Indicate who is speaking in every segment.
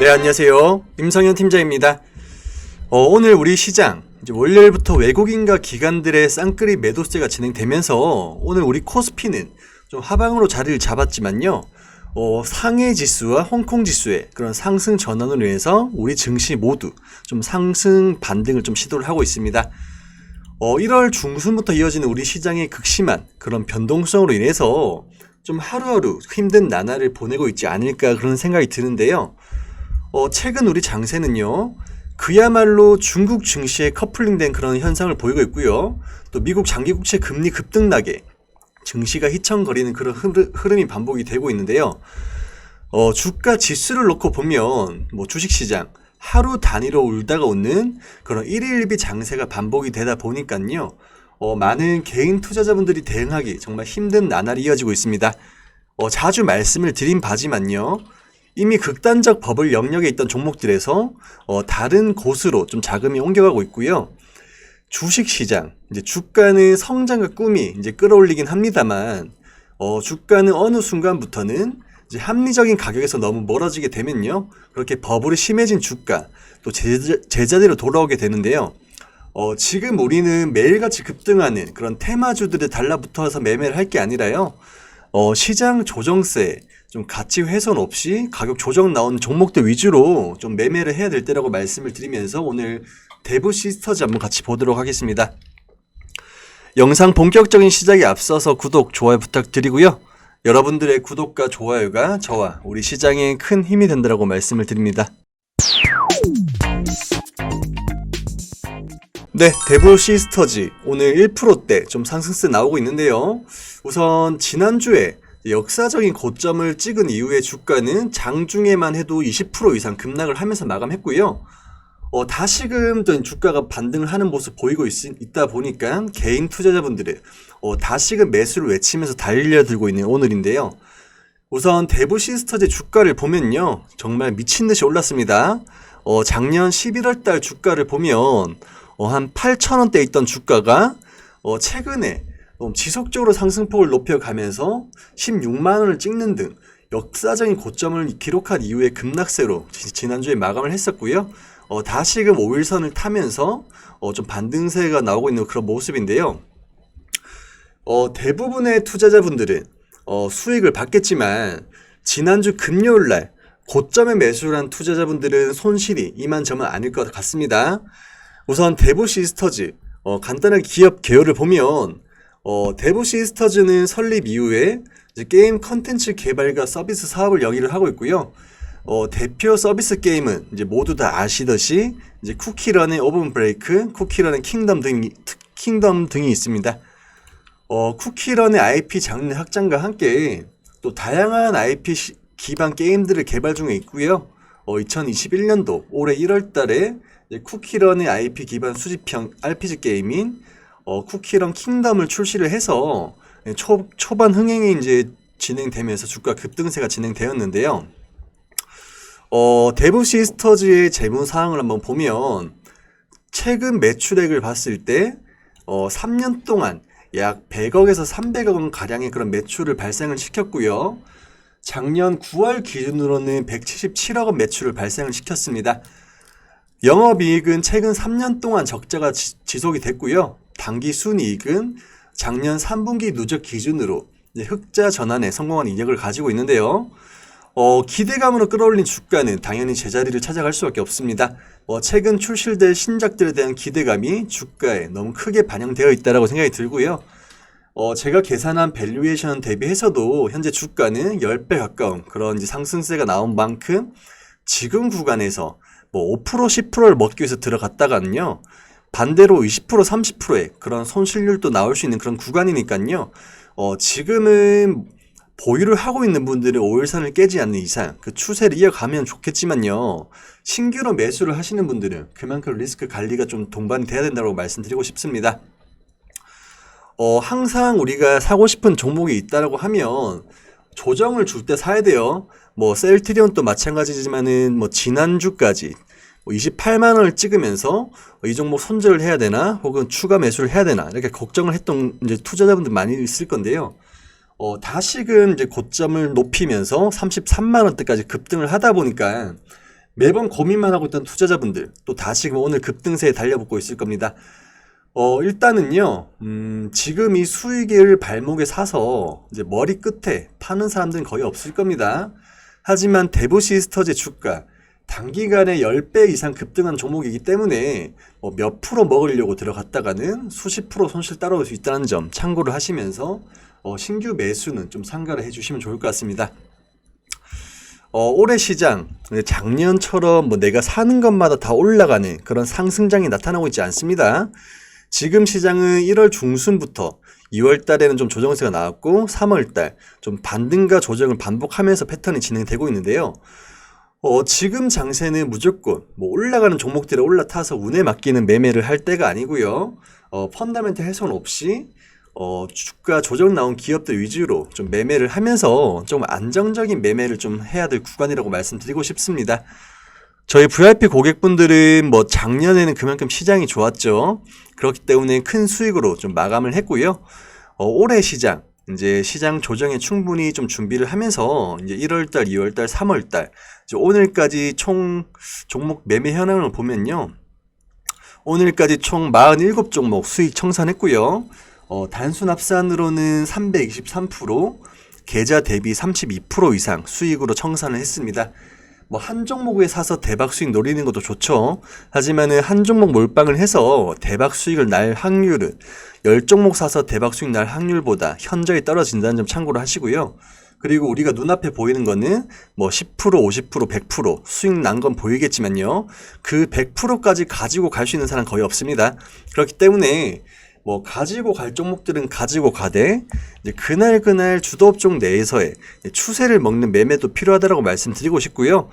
Speaker 1: 네, 안녕하세요. 임성현 팀장입니다. 어, 오늘 우리 시장 월요일부터 외국인과 기관들의 쌍끌이 매도세가 진행되면서 오늘 우리 코스피는 좀 하방으로 자리를 잡았지만요. 어, 상해 지수와 홍콩 지수의 그런 상승 전환으로 인해서 우리 증시 모두 좀 상승 반등을 좀 시도를 하고 있습니다. 어, 1월 중순부터 이어지는 우리 시장의 극심한 그런 변동성으로 인해서 좀 하루하루 힘든 나날을 보내고 있지 않을까 그런 생각이 드는데요. 어, 최근 우리 장세는요, 그야말로 중국 증시에 커플링된 그런 현상을 보이고 있고요. 또 미국 장기국채 금리 급등락에 증시가 휘청거리는 그런 흐르- 흐름이 반복이 되고 있는데요. 어, 주가 지수를 놓고 보면 뭐 주식시장 하루 단위로 울다가 오는 그런 일일비 장세가 반복이 되다 보니까요. 어, 많은 개인 투자자분들이 대응하기 정말 힘든 나날이 이어지고 있습니다. 어, 자주 말씀을 드린 바지만요. 이미 극단적 버블 영역에 있던 종목들에서 어, 다른 곳으로 좀 자금이 옮겨가고 있고요. 주식 시장 이제 주가는 성장과 꿈이 이제 끌어올리긴 합니다만 어, 주가는 어느 순간부터는 이제 합리적인 가격에서 너무 멀어지게 되면요 그렇게 버블이 심해진 주가 또 제자, 제자리로 돌아오게 되는데요. 어, 지금 우리는 매일같이 급등하는 그런 테마주들에 달라붙어서 매매를 할 게 아니라요. 어, 시장 조정세 좀 가치 훼손 없이 가격 조정 나온 종목들 위주로 좀 매매를 해야 될 때라고 말씀을 드리면서 오늘 대부 시스터즈 한번 같이 보도록 하겠습니다. 영상 본격적인 시작에 앞서서 구독, 좋아요 부탁드리고요. 여러분들의 구독과 좋아요가 저와 우리 시장에 큰 힘이 된다고 말씀을 드립니다. 네, 대부 시스터즈 오늘 1%대 좀 상승세 나오고 있는데요. 우선 지난주에 역사적인 고점을 찍은 이후에 주가는 장중에만 해도 20% 이상 급락을 하면서 마감했고요. 어, 다시금 좀 주가가 반등을 하는 모습 보이고 있, 다 보니까 개인 투자자분들의 어, 다시금 매수를 외치면서 달려들고 있는 오늘인데요. 우선 대부 시스터즈 주가를 보면요. 정말 미친 듯이 올랐습니다. 어, 작년 11월 달 주가를 보면 어, 한 8,000원대 있던 주가가 어, 최근에 어, 지속적으로 상승폭을 높여가면서 16만 원을 찍는 등 역사적인 고점을 기록한 이후에 급락세로 지- 지난주에 마감을 했었고요. 어, 다시금 5일선을 타면서 어, 좀 반등세가 나오고 있는 그런 모습인데요. 어, 대부분의 투자자분들은 어, 수익을 받겠지만 지난주 금요일 날 고점에 매수를 한 투자자분들은 손실이 이만저만 아닐 것 같습니다. 우선 대부 시스터즈 어, 간단하게 기업 개요를 보면 어, 대부 시스터즈는 설립 이후에 게임 컨텐츠 개발과 서비스 사업을 영위를 하고 있고요. 어, 대표 서비스 게임은 이제 모두 다 아시듯이 이제 쿠키런의 오븐 브레이크, 쿠키런의 킹덤 등이 킹덤 등이 있습니다. 어, 쿠키런의 IP 장르 확장과 함께 또 다양한 IP 시- 기반 게임들을 개발 중에 있고요. 어, 2021년도 올해 1월 달에 쿠키런의 IP 기반 수집형 RPG 게임인 어, 쿠키런 킹덤을 출시를 해서 초, 초반 흥행이 이제 진행되면서 주가 급등세가 진행되었는데요. 어, 대부 시스터즈의 재무 사항을 한번 보면 최근 매출액을 봤을 때 어, 3년 동안 약 100억에서 300억 원 가량의 그런 매출을 발생을 시켰고요. 작년 9월 기준으로는 177억 원 매출을 발생을 시켰습니다. 영업이익은 최근 3년 동안 적자가 지, 지속이 됐고요. 당기 순이익은 작년 3분기 누적 기준으로 흑자 전환에 성공한 이력을 가지고 있는데요. 어, 기대감으로 끌어올린 주가는 당연히 제자리를 찾아갈 수밖에 없습니다. 어, 최근 출시될 신작들에 대한 기대감이 주가에 너무 크게 반영되어 있다고 생각이 들고요. 어, 제가 계산한 밸류에이션 대비해서도 현재 주가는 10배 가까운 그런 상승세가 나온 만큼 지금 구간에서 뭐 5% 10%를 먹기 위해서 들어갔다가는요. 반대로 20% 30%의 그런 손실률도 나올 수 있는 그런 구간이니까요. 어, 지금은 보유를 하고 있는 분들은 5일선을 깨지 않는 이상 그 추세를 이어가면 좋겠지만요. 신규로 매수를 하시는 분들은 그만큼 리스크 관리가 좀 동반이 돼야 된다고 말씀드리고 싶습니다. 어, 항상 우리가 사고 싶은 종목이 있다라고 하면 조정을 줄 때 사야 돼요. 뭐 셀트리온도 마찬가지지만은 뭐 지난주까지 뭐 28만 원을 찍으면서 이 종목 손절을 해야 되나 혹은 추가 매수를 해야 되나 이렇게 걱정을 했던 이제 투자자분들 많이 있을 건데요. 어, 다시금 이제 고점을 높이면서 33만 원대까지 급등을 하다 보니까 매번 고민만 하고 있던 투자자분들 또 다시금 오늘 급등세에 달려붙고 있을 겁니다. 어, 일단은요, 음, 지금 이 수익을 발목에 사서 이제 머리 끝에 파는 사람들은 거의 없을 겁니다. 하지만 대부 시스터즈 주가 단기간에 10배 이상 급등한 종목이기 때문에 뭐 몇 프로 먹으려고 들어갔다가는 수십 프로 손실 따라올 수 있다는 점 참고를 하시면서 어, 신규 매수는 좀 상가를 해주시면 좋을 것 같습니다. 어, 올해 시장 작년처럼 뭐 내가 사는 것마다 다 올라가는 그런 상승장이 나타나고 있지 않습니다. 지금 시장은 1월 중순부터 2월 달에는 좀 조정세가 나왔고 3월 달 좀 반등과 조정을 반복하면서 패턴이 진행되고 있는데요. 어, 지금 장세는 무조건 뭐 올라가는 종목들에 올라타서 운에 맡기는 매매를 할 때가 아니고요. 어, 펀더멘트 훼손 없이 어, 주가 조정 나온 기업들 위주로 좀 매매를 하면서 좀 안정적인 매매를 좀 해야 될 구간이라고 말씀드리고 싶습니다. 저희 VIP 고객분들은 뭐 작년에는 그만큼 시장이 좋았죠. 그렇기 때문에 큰 수익으로 좀 마감을 했고요. 어, 올해 시장, 이제 시장 조정에 충분히 좀 준비를 하면서 이제 1월달, 2월달, 3월달, 이제 오늘까지 총 종목 매매 현황을 보면요. 오늘까지 총 47종목 수익 청산했고요. 어, 단순 합산으로는 323%, 계좌 대비 32% 이상 수익으로 청산을 했습니다. 뭐 한 종목에 사서 대박 수익 노리는 것도 좋죠. 하지만은 한 종목 몰빵을 해서 대박 수익을 날 확률은 열 종목 사서 대박 수익 날 확률보다 현저히 떨어진다는 점 참고를 하시고요. 그리고 우리가 눈앞에 보이는 거는 뭐 10%, 50%, 100% 수익 난 건 보이겠지만요. 그 100%까지 가지고 갈 수 있는 사람 거의 없습니다. 그렇기 때문에 뭐 가지고 갈 종목들은 가지고 가되 그날 그날 주도업종 내에서의 추세를 먹는 매매도 필요하다라고 말씀드리고 싶고요.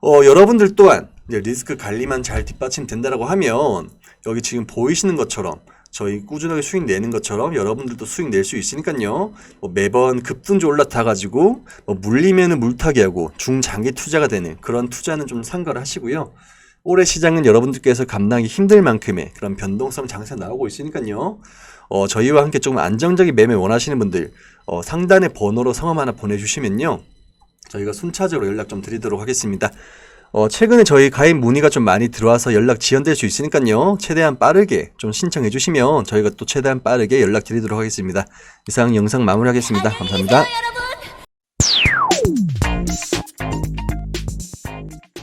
Speaker 1: 어, 여러분들 또한 리스크 관리만 잘 뒷받침된다라고 하면 여기 지금 보이시는 것처럼 저희 꾸준하게 수익 내는 것처럼 여러분들도 수익 낼 수 있으니까요. 뭐 매번 급등주 올라타 가지고 뭐 물리면은 물타기 하고 중장기 투자가 되는 그런 투자는 좀 상가를 하시고요. 올해 시장은 여러분들께서 감당하기 힘들 만큼의 그런 변동성 장세 나오고 있으니까요. 어, 저희와 함께 조금 안정적인 매매 원하시는 분들 어, 상단의 번호로 성함 하나 보내주시면요. 저희가 순차적으로 연락 좀 드리도록 하겠습니다. 어, 최근에 저희 가입 문의가 좀 많이 들어와서 연락 지연될 수 있으니까요. 최대한 빠르게 좀 신청해 주시면 저희가 또 최대한 빠르게 연락 드리도록 하겠습니다. 이상 영상 마무리하겠습니다. 감사합니다.